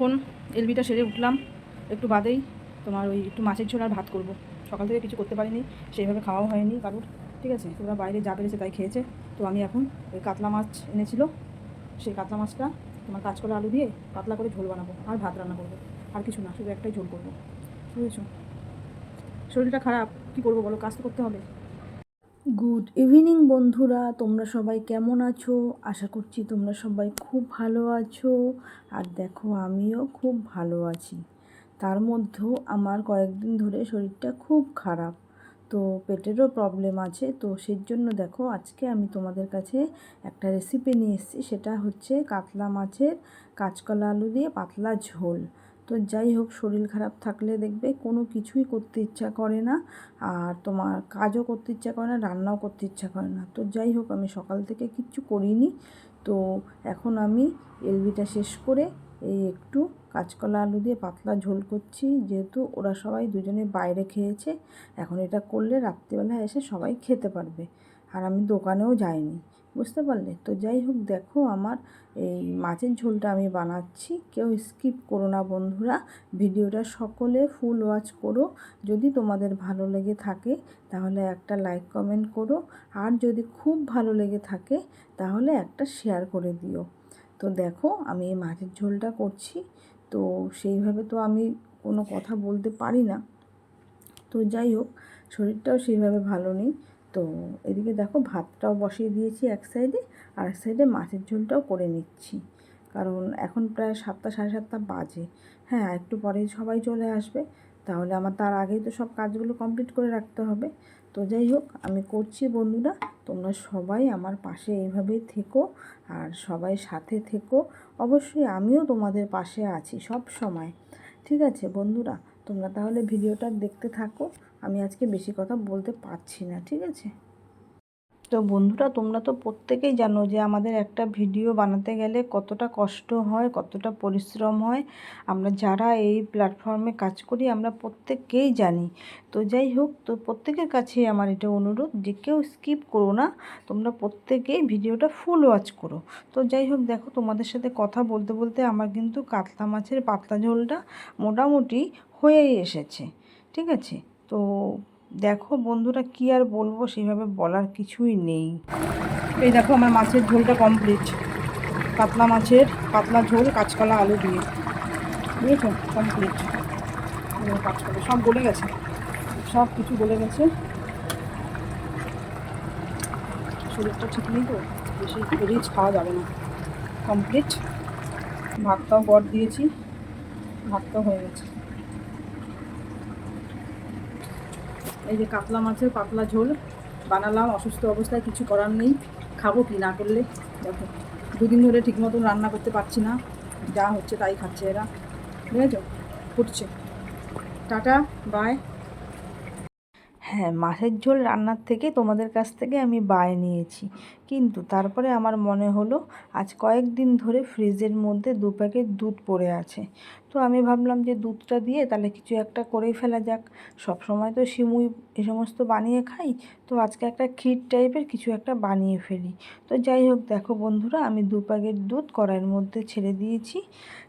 এখন এলবিটা সেরে উঠলাম, একটু বাদেই তোমার ওই একটু মাছের ঝোল আর ভাত করব। সকাল থেকে কিছু করতে পারিনি, সেইভাবে খাওয়াও হয়নি কারুর, ঠিক আছে? তোরা বাইরে যা পেরেছে তাই খেয়েছে। তো আমি এখন ওই কাতলা মাছ এনেছিল, সেই কাতলা মাছটা তোমার কাঁচকলা আলু দিয়ে পাতলা করে ঝোল বানাবো আর ভাত রান্না করব। আর কিছু না, শুধু একটাই ঝোল করব। বুঝেছ? শরীরটা খারাপ, কী করব বলো? কাজ তো করতে হবে। গুড ইভিনিং বন্ধুরা। তোমরা সবাই কেমন আছো? আশা করছি তোমরা সবাই খুব ভালো আছো। আর দেখো, আমিও খুব ভালো আছি। তার মধ্যেও আমার কয়েকদিন ধরে শরীরটা খুব খারাপ। তো পেটেরও প্রবলেম আছে। তো সেই জন্য দেখো, আজকে আমি তোমাদের কাছে একটা রেসিপি নিয়ে এসেছি। সেটা হচ্ছে কাতলা মাছের কাঁচকলা আলু দিয়ে পাতলা ঝোল। তো যাই হোক, শরীর খারাপ থাকলে দেখবে কোনো কিছুই করতে ইচ্ছা করে না। আর তোমার কাজও করতে ইচ্ছা করে না, রান্নাও করতে ইচ্ছা করে না। তো যাই হোক, আমি সকাল থেকে কিচ্ছু করিনি। তো এখন আমি এলবিটা শেষ করে এই একটু কাঁচকলা আলু দিয়ে পাতলা ঝোল করছি। যেহেতু ওরা সবাই দুজনে বাইরে খেয়েছে, এখন এটা করলে রাত্রিবেলা এসে সবাই খেতে পারবে। আর আমি দোকানেও যাইনি। বুঝতে পারলে? তো যাই হোক, দেখো আমার এই মাছের ঝোলটা আমি বানাচ্ছি। কেউ স্কিপ করো না বন্ধুরা। ভিডিওটা সকলে ফুল ওয়াচ করো। যদি তোমাদের ভালো লেগে থাকে, তাহলে একটা লাইক কমেন্ট করো। আর যদি খুব ভালো লেগে থাকে, তাহলে একটা শেয়ার করে দিও। তো দেখো, আমি এই মাছের ঝোলটা করছি। তো সেইভাবে তো আমি কোনো কথা বলতে পারি না। তো যাই হোক, শরীরটাও সেইভাবে ভালো নেই। তো এদিকে দেখো ভাতটাও বসিয়ে দিয়েছি এক সাইডে, আর এক সাইডে মাছের ঝোলটাও করে নিচ্ছি। কারণ এখন প্রায় সাতটা, সাড়ে সাতটা বাজে। হ্যাঁ একটু পরেই সবাই চলে আসবে। তাহলে আমার তার আগেই তো সব কাজগুলো কমপ্লিট করে রাখতে হবে। তো যাই হোক, আমি করছি বন্ধুরা, তোমরা সবাই আমার পাশে এইভাবেই থেকো, আর সবাই সাথে থেকো। অবশ্যই আমিও তোমাদের পাশে আছি সব সময়। ঠিক আছে বন্ধুরা, তোমরা তাহলে ভিডিওটা দেখতে থাকো। আমি আজকে বেশি কথা বলতে পারছি না, ঠিক আছে? তো বন্ধুরা, তোমরা তো প্রত্যেকেই জানো যে আমাদের একটা ভিডিও বানাতে গেলে কতটা কষ্ট হয়, কতটা পরিশ্রম হয়। আমরা যারা এই প্ল্যাটফর্মে কাজ করি, আমরা প্রত্যেককেই জানি। তো যাই হোক, তো প্রত্যেকের কাছেই আমার এটা অনুরোধ যে কেউ স্কিপ করো না, তোমরা প্রত্যেকেই ভিডিওটা ফুল ওয়াচ করো। তো যাই হোক, দেখো, তোমাদের সাথে কথা বলতে বলতে আমার কিন্তু কাতলা মাছের পাতলা ঝোলটা মোটামুটি হয়েই এসেছে, ঠিক আছে? তো দেখো বন্ধুরা কি আর বলব সেইভাবে বলার কিছুই নেই। এই দেখো আমার মাছের ঝোলটা কমপ্লিট পাতলা মাছের পাতলা ঝোল, কাঁচকলা, আলু দিয়ে। বুঝেছ? কমপ্লিট কাঁচকলা সব গলে গেছে। সব কিছু গলে গেছে। শরীরটা ঠিক নেই তো, বেশি রিচ খাওয়া যাবে না। কমপ্লিট ভাতটাও গড় দিয়েছি। ভাতটাও হয়ে গেছে। এই যে কাতলা মাছের পাতলা ঝোল, বানালাম, অসুস্থ অবস্থায় কিছু করার নেই। খাব কি না করলে? দেখো, দুদিন ধরে ঠিক মতন রান্না করতে পারছি না। যা হচ্ছে তাই খাচ্ছে এরা। বুঝেছ? ফুটছে। টাটা বাই হ্যাঁ মাছের ঝোল রান্নার থেকে তোমাদের কাছ থেকে আমি বায় নিয়েছি। কিন্তু তারপরে আমার মনে হলো, আজ কয়েকদিন ধরে ফ্রিজের মধ্যে দু প্যাকেট দুধ পড়ে আছে। তো আমি ভাবলাম যে দুধটা দিয়ে তাহলে কিছু একটা করেই ফেলা যাক। সব সময় তো সিমুই এ সমস্ত বানিয়ে খাই, তো আজকে একটা ক্ষীর টাইপের কিছু একটা বানিয়ে ফেলি। তো যাই হোক, দেখো বন্ধুরা, আমি দু প্যাকেট দুধ কড়াইয়ের মধ্যে ছেড়ে দিয়েছি।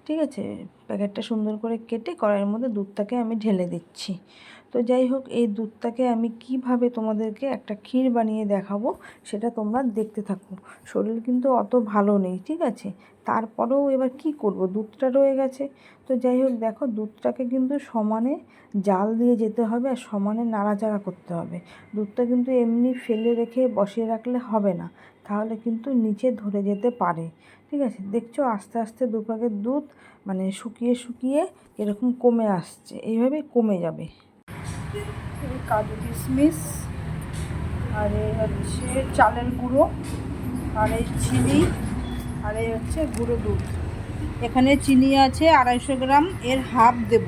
ঠিক আছে? প্যাকেটটা সুন্দর করে কেটে কড়াইয়ের মধ্যে দুধটাকে আমি ঢেলে দিচ্ছি। তো যাই হোক, এই দুধটাকে আমি কীভাবে তোমাদেরকে একটা ক্ষীর বানিয়ে দেখাবো সেটা তোমরা দেখতে থাকো। শরীর কিন্তু অত ভালো নেই, ঠিক আছে? তারপরেও এবার কি করব? দুধটা রয়ে গেছে। তো যাই হোক, দেখো দুধটাকে কিন্তু সমানে জাল দিয়ে যেতে হবে আর সমানে নাড়াচাড়া করতে হবে। দুধটা কিন্তু এমনি ফেলে রেখে বসিয়ে রাখলে হবে না, তাহলে কিন্তু নিচে ধরে যেতে পারে, ঠিক আছে? দেখছ আস্তে আস্তে দু দুধ মানে শুকিয়ে শুকিয়ে এরকম কমে আসছে, এইভাবেই কমে যাবে। কাজু কিশমিশ, আর এই হচ্ছে চালের গুঁড়ো, আর এই চিনি, আর এই হচ্ছে গুঁড়ো দুধ। এখানে চিনি আছে আড়াইশো গ্রাম, এর হাফ দেব।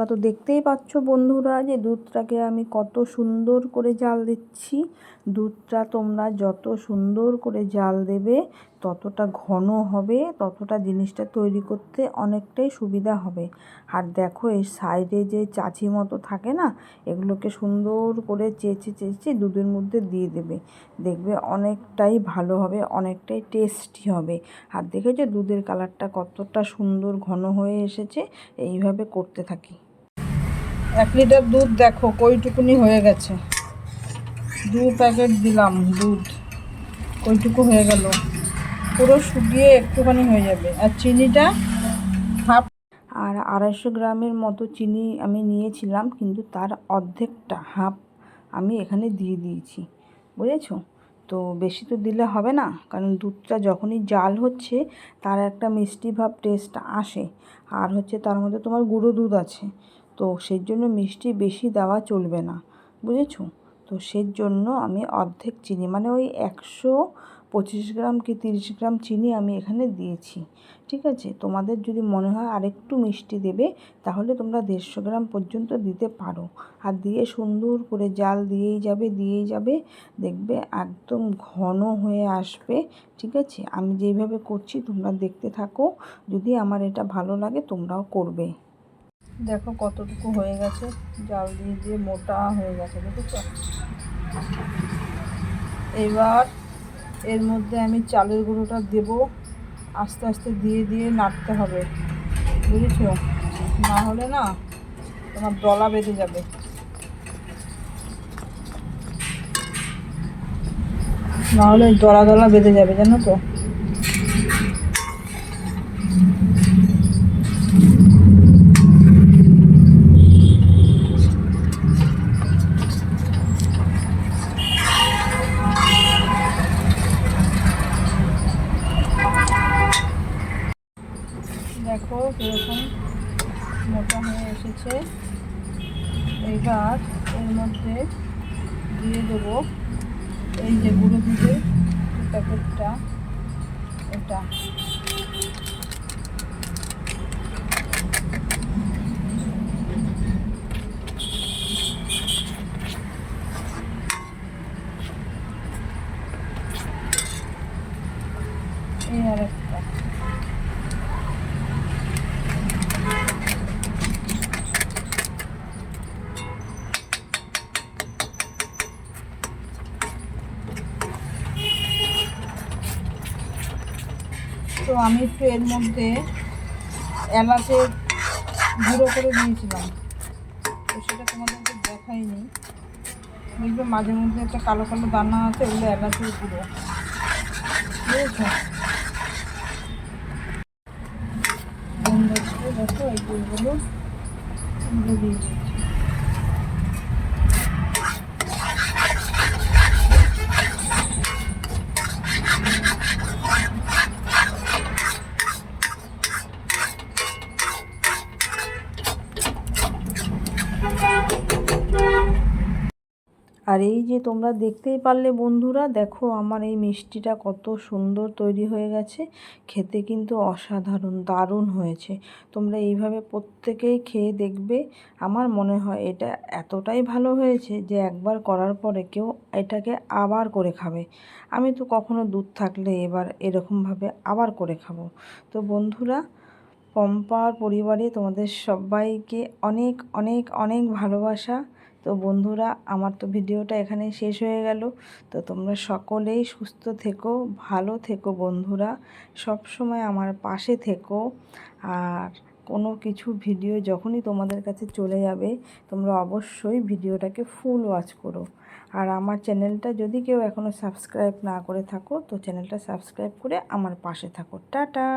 তোমরা তো দেখতেই পাচ্ছ বন্ধুরা যে দুধটাকে আমি কত সুন্দর করে জাল দিচ্ছি। দুধটা তোমরা যত সুন্দর করে জাল দেবে, ততটা ঘন হবে, ততটা জিনিসটা তৈরি করতে অনেকটাই সুবিধা হবে। আর দেখো এই সাইডে যে চাচি মতো থাকে না, এগুলোকে সুন্দর করে চেঁচে চেঁচে দুধের মধ্যে দিয়ে দেবে। দেখবে অনেকটাই ভালো হবে, অনেকটাই টেস্টি হবে। আর দেখেছ দুধের কালারটা কতটা সুন্দর ঘন হয়ে এসেছে, এইভাবে করতে থাকি। এক লিটার দুধ দেখো, কইটুকুনি হয়ে গেছে। দু প্যাকেট দিলাম দুধ, কইটুকু হয়ে গেল। পুরো শুকিয়ে একটুখানি হয়ে যাবে। আর চিনিটা হাফ আর আড়াইশো গ্রামের মতো চিনি আমি নিয়েছিলাম, কিন্তু তার অর্ধেকটা হাফ আমি এখানে দিয়ে দিয়েছি। বুঝেছ? তো বেশি তো দিলে হবে না, কারণ দুধটা যখনই জাল হচ্ছে, তার একটা মিষ্টি ভাব টেস্ট আসে। আর হচ্ছে তার মধ্যে তোমার গুঁড়ো দুধ আছে। তো সেই জন্য মিষ্টি বেশি দেওয়া চলবে না, বুঝেছ? তো সেই জন্য আমি অর্ধেক চিনি মানে ওই একশো পঁচিশ গ্রাম কি তিরিশ গ্রাম চিনি আমি এখানে দিয়েছি, ঠিক আছে? তোমাদের যদি মনে হয় আরেকটু মিষ্টি দেবে, তাহলে তোমরা দেড়শো গ্রাম পর্যন্ত দিতে পারো। আর দিয়ে সুন্দর করে জাল দিয়েই যাবে দিয়েই যাবে, দেখবে একদম ঘন হয়ে আসবে, ঠিক আছে? আমি যেইভাবে করছি তোমরা দেখতে থাকো, যদি আমার এটা ভালো লাগে তোমরাও করবে। দেখো কতটুকু হয়ে গেছে। জাল দিয়ে দিয়ে মোটা হয়ে গেছে, দেখেছ? এবার এর মধ্যে আমি চালের গুঁড়োটা দেব। আস্তে আস্তে দিয়ে দিয়ে নাড়তে হবে, বুঝেছ? না হলে না তোমার দলা বেঁধে যাবে। না হলে দলা দলা বেঁধে যাবে, জানো তো? দিয়ে দেবো এই যে গুঁড়ো দুধের প্যাকেটটা এটা এই আর একটা আমি একটু এর মধ্যে এলাচের গুঁড়ো করে দিয়েছিলাম। তো সেটা তোমাদেরকে দেখাইনি। দেখবে মাঝে মধ্যে একটা কালো কালো দানা আছে ওগুলো এলাচের গুঁড়ো। বুঝেছ? বন্ধুকে দেখো, এই গুঁড়োগুলো দিয়ে দিয়েছি। আর এই যে তোমরা দেখতেই পারলে বন্ধুরা, দেখো আমার এই মিষ্টিটা কত সুন্দর তৈরি হয়ে গেছে। খেতে কিন্তু অসাধারণ, দারুণ হয়েছে। তোমরা এইভাবে প্রত্যেকেই খেয়ে দেখবে। আমার মনে হয় এটা এতটাই ভালো হয়েছে যে একবার করার পরে কেউ এটাকে আবার করে খাবে। আমি তো কখনো দুধ থাকলে এবার এরকমভাবে আবার করে খাব। তো বন্ধুরা পম্পার পরিবারে তোমাদের সবাইকে অনেক অনেক অনেক ভালোবাসা। তো বন্ধুরা, আমার তো ভিডিওটা এখানে শেষ হয়ে গেল। তো তোমরা সকলেই সুস্থ থেকো, ভালো থেকো বন্ধুরা সব সময় আমার পাশে থেকো। আর কোনো কিছু ভিডিও যখনই তোমাদের কাছে চলে যাবে, তোমরা অবশ্যই ভিডিওটাকে ফুল ওয়াচ করো। আর আমার চ্যানেলটা যদি কেউ এখনও সাবস্ক্রাইব না করে থাকো, তো চ্যানেলটা সাবস্ক্রাইব করে আমার পাশে থাকো। টাটা!